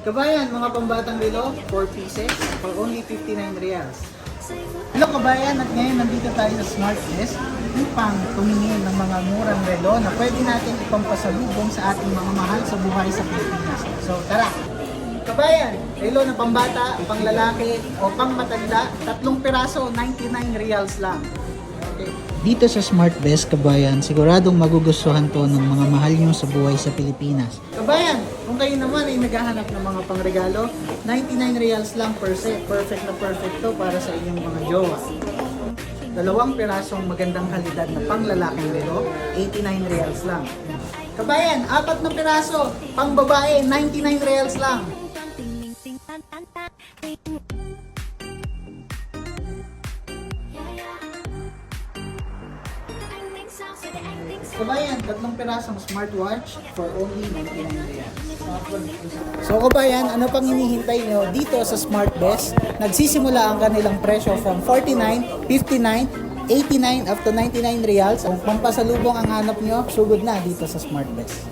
Kabayan, mga pambatang relo, 4 pieces for only 59 reals. Hello kabayan, at ngayon nandito tayo sa Smart Desk upang tumingin ng mga murang relo na pwede natin ipampasalubong sa ating mga mahal sa buhay sa Pilipinas. So tara! Kabayan, relo na pambata, panglalaki o pangmatanda, tatlong piraso, 99 reals lang. Dito sa Smart Desk, kabayan, siguradong magugustuhan to ng mga mahal nyo sa buhay sa Pilipinas. Kabayan, kung kayo naman ay naghahanap ng mga pangregalo, 99 reals lang per set. Perfect na perfect to para sa inyong mga jowa. Dalawang pirasong magandang kalidad na panglalaking relo, 89 reals lang. Kabayan, apat na piraso, pang babae, 99 reals lang. Kabayan, tatlong pirasong smartwatch for only 99 reals. So kabayan, ano pang hinihintay nyo dito sa Smart Best? Nagsisimula ang kanilang presyo from 49, 59, 89 up to 99 reals. Kung pampasalubong ang hanap nyo, sugod na dito sa Smart Best.